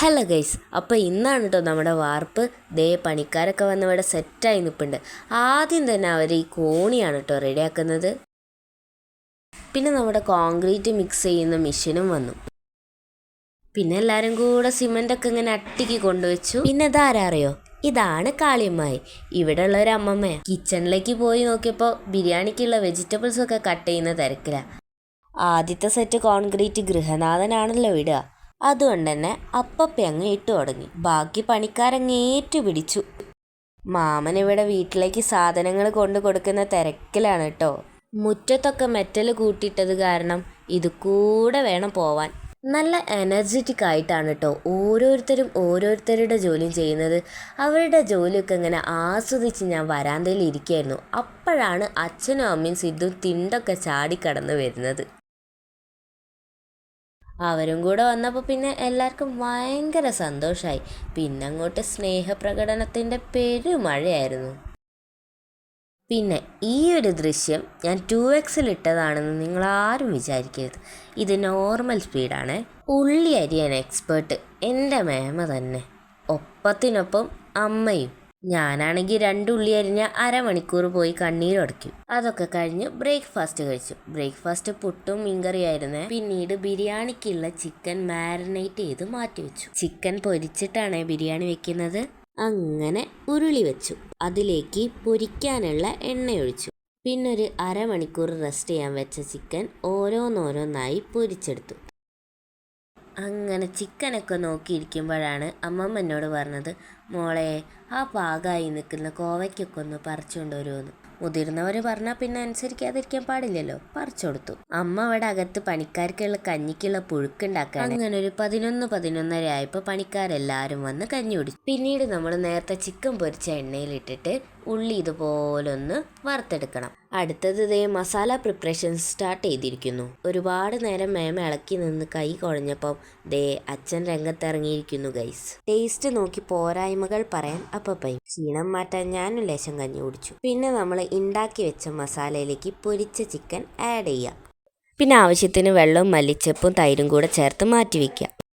Hello guys അപ്പോൾ ഇന്നാണ് കേട്ടോ നമ്മുടെ വാർപ്പ്. ദേ പണിക്കാരൊക്കെ വന്ന് ഇവിടെ സെറ്റായി നിൽപ്പുണ്ട് ആദ്യം തന്നെ അവർ ഈ കോണിയാണ് കേട്ടോ റെഡിയാക്കുന്നത്. പിന്നെ നമ്മുടെ കോൺക്രീറ്റ് മിക്സ് ചെയ്യുന്ന മെഷീനും വന്നു. പിന്നെ എല്ലാവരും കൂടെ സിമെന്റൊക്കെ ഇങ്ങനെ അട്ടിക്ക് കൊണ്ടുവച്ചു. പിന്നെ ഇതാരറിയോ ഇതാണ് കാളിയമ്മായി. ഇവിടെ ഉള്ള ഒരു അമ്മമ്മയാണ് കിച്ചണിലേക്ക് പോയി നോക്കിയപ്പോൾ ബിരിയാണിക്കുള്ള വെജിറ്റബിൾസ് ഒക്കെ കട്ട് ചെയ്യുന്ന തിരക്കിലാണ് ആദ്യത്തെ സെറ്റ് കോൺക്രീറ്റ് ഗൃഹനാഥനാണല്ലോ ഇടുക അതുകൊണ്ട് തന്നെ അപ്പപ്പ അങ്ങ് ഇട്ടു തുടങ്ങി. ബാക്കി പണിക്കാരങ്ങ് ഏറ്റുപിടിച്ചു മാമൻ ഇവിടെ വീട്ടിലേക്ക് സാധനങ്ങൾ കൊണ്ടു കൊടുക്കുന്ന തിരക്കിലാണ് കേട്ടോ. മുറ്റത്തൊക്കെ മെറ്റൽ കൂട്ടിയിട്ടത് കാരണം ഇത് കൂടെ വേണം പോവാൻ. നല്ല എനർജറ്റിക് ആയിട്ടാണ് കേട്ടോ ഓരോരുത്തരും ഓരോരുത്തരുടെ ജോലിയും ചെയ്യുന്നത്. അവരുടെ ജോലിയൊക്കെ ഇങ്ങനെ ആസ്വദിച്ച് ഞാൻ വരാന്തയിൽ ഇരിക്കുകയായിരുന്നു. അപ്പോഴാണ് അച്ഛനും അമ്മയും സിദ്ധും തിണ്ടൊക്കെ ചാടിക്കടന്ന് വരുന്നത്. അവരും കൂടെ വന്നപ്പോൾ പിന്നെ എല്ലാവർക്കും ഭയങ്കര സന്തോഷമായി പിന്നെ അങ്ങോട്ട് സ്നേഹപ്രകടനത്തിന്റെ പെരുമഴയായിരുന്നു പിന്നെ ഈ ഒരു ദൃശ്യം ഞാൻ ടു എക്സിൽ ഇട്ടതാണെന്ന് നിങ്ങൾ ആരും വിചാരിക്കരുത്. ഇത് നോർമൽ സ്പീഡാണ് ഉള്ളി അരിയാൻ എക്സ്പേർട്ട് എന്റെ മേമ തന്നെ. ഒപ്പത്തിനൊപ്പം അമ്മയും ഞാനാണെങ്കിൽ രണ്ട് ഉള്ളി അരിഞ്ഞ അരമണിക്കൂർ പോയി കണ്ണീരൊടക്കി അതൊക്കെ കഴിഞ്ഞ് ബ്രേക്ക്ഫാസ്റ്റ് കഴിച്ചു. ബ്രേക്ക്ഫാസ്റ്റ് പുട്ടും മീൻകറിയായിരുന്നേ. പിന്നീട് ബിരിയാണിക്കുള്ള ചിക്കൻ മാരിനേറ്റ് ചെയ്ത് മാറ്റി വെച്ചു. ചിക്കൻ പൊരിച്ചിട്ടാണ് ബിരിയാണി വെക്കുന്നത്. അങ്ങനെ ഉരുളി വെച്ചു. അതിലേക്ക് പൊരിക്കാനുള്ള എണ്ണ ഒഴിച്ചു പിന്നെ ഒരു അരമണിക്കൂർ റെസ്റ്റ് ചെയ്യാൻ വെച്ച ചിക്കൻ ഓരോന്നോരോന്നായി പൊരിച്ചെടുത്തു. അങ്ങനെ ചിക്കനൊക്കെ നോക്കിയിരിക്കുമ്പോഴാണ് അമ്മമ്മ എന്നോട് പറഞ്ഞത് മോളെ ആ പാകമായി നിൽക്കുന്ന കോവയ്ക്കൊക്കെ ഒന്ന് പറിച്ചുകൊണ്ട് വരുമെന്ന് മുതിർന്നവർ പറഞ്ഞാൽ പിന്നെ അനുസരിക്കാതിരിക്കാൻ പാടില്ലല്ലോ. പറിച്ചു കൊടുത്തു അമ്മ അവിടെ അകത്ത് പണിക്കാർക്കുള്ള കഞ്ഞിക്കുള്ള പുഴുക്കുണ്ടാക്കാൻ അങ്ങനെ ഒരു പതിനൊന്ന് പതിനൊന്നര ആയപ്പോൾ പണിക്കാരെല്ലാവരും വന്ന് കഞ്ഞി കുടിച്ചു. പിന്നീട് നമ്മൾ നേരത്തെ ചിക്കൻ പൊരിച്ച എണ്ണയിലിട്ടിട്ട് ഉള്ളി ഇതുപോലെ ഒന്ന് വറുത്തെടുക്കണം. അടുത്തത് ഇതേ മസാല പ്രിപ്പറേഷൻ സ്റ്റാർട്ട് ചെയ്തിരിക്കുന്നു. ഒരുപാട് നേരം മേമ ഇളക്കി നിന്ന് കൈ കുഴഞ്ഞപ്പം ദേ അച്ഛൻ രംഗത്തിറങ്ങിയിരിക്കുന്നു ഗൈസ് ടേസ്റ്റ് നോക്കി പോരായ്മകൾ പറയാൻ പൈ ക്ഷീണം മാറ്റാൻ ഞാനും ലേശം കഞ്ഞി കുടിച്ചു. പിന്നെ നമ്മൾ ഉണ്ടാക്കി വെച്ച മസാലയിലേക്ക് പൊരിച്ച ചിക്കൻ ആഡ് ചെയ്യുക പിന്നെ ആവശ്യത്തിന് വെള്ളവും മല്ലിച്ചപ്പും തൈരും കൂടെ ചേർത്ത് മാറ്റി വയ്ക്കുക